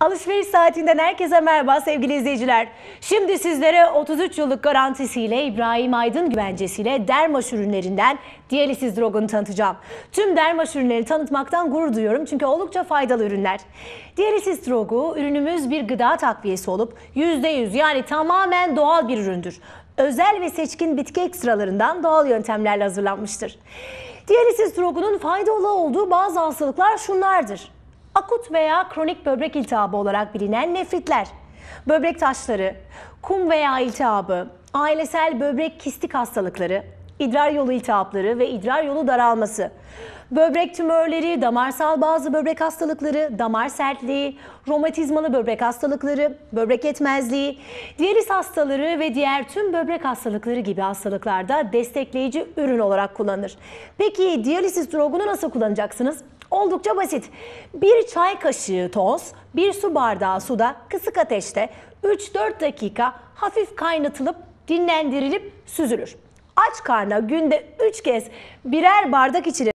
Alışveriş saatinden herkese merhaba sevgili izleyiciler. Şimdi sizlere 33 yıllık garantisiyle İbrahim Aydın güvencesiyle Dermaş ürünlerinden diyalisis drogunu tanıtacağım. Tüm Dermaş ürünlerini tanıtmaktan gurur duyuyorum çünkü oldukça faydalı ürünler. Diyalisis drogu ürünümüz bir gıda takviyesi olup %100 yani tamamen doğal bir üründür. Özel ve seçkin bitki ekstralarından doğal yöntemlerle hazırlanmıştır. Diyalisis drogunun faydalı olduğu bazı hastalıklar şunlardır. Akut veya kronik böbrek iltihabı olarak bilinen nefritler, böbrek taşları, kum veya iltihabı, ailesel böbrek kistik hastalıkları, idrar yolu iltihapları ve idrar yolu daralması, böbrek tümörleri, damarsal bazı böbrek hastalıkları, damar sertliği, romatizmalı böbrek hastalıkları, böbrek yetmezliği, diyaliz hastaları ve diğer tüm böbrek hastalıkları gibi hastalıklarda destekleyici ürün olarak kullanılır. Peki diyalisis drogunu nasıl kullanacaksınız? Oldukça basit. Bir çay kaşığı toz, bir su bardağı suda kısık ateşte 3-4 dakika hafif kaynatılıp dinlendirilip süzülür. Aç karna günde 3 kez birer bardak içilir.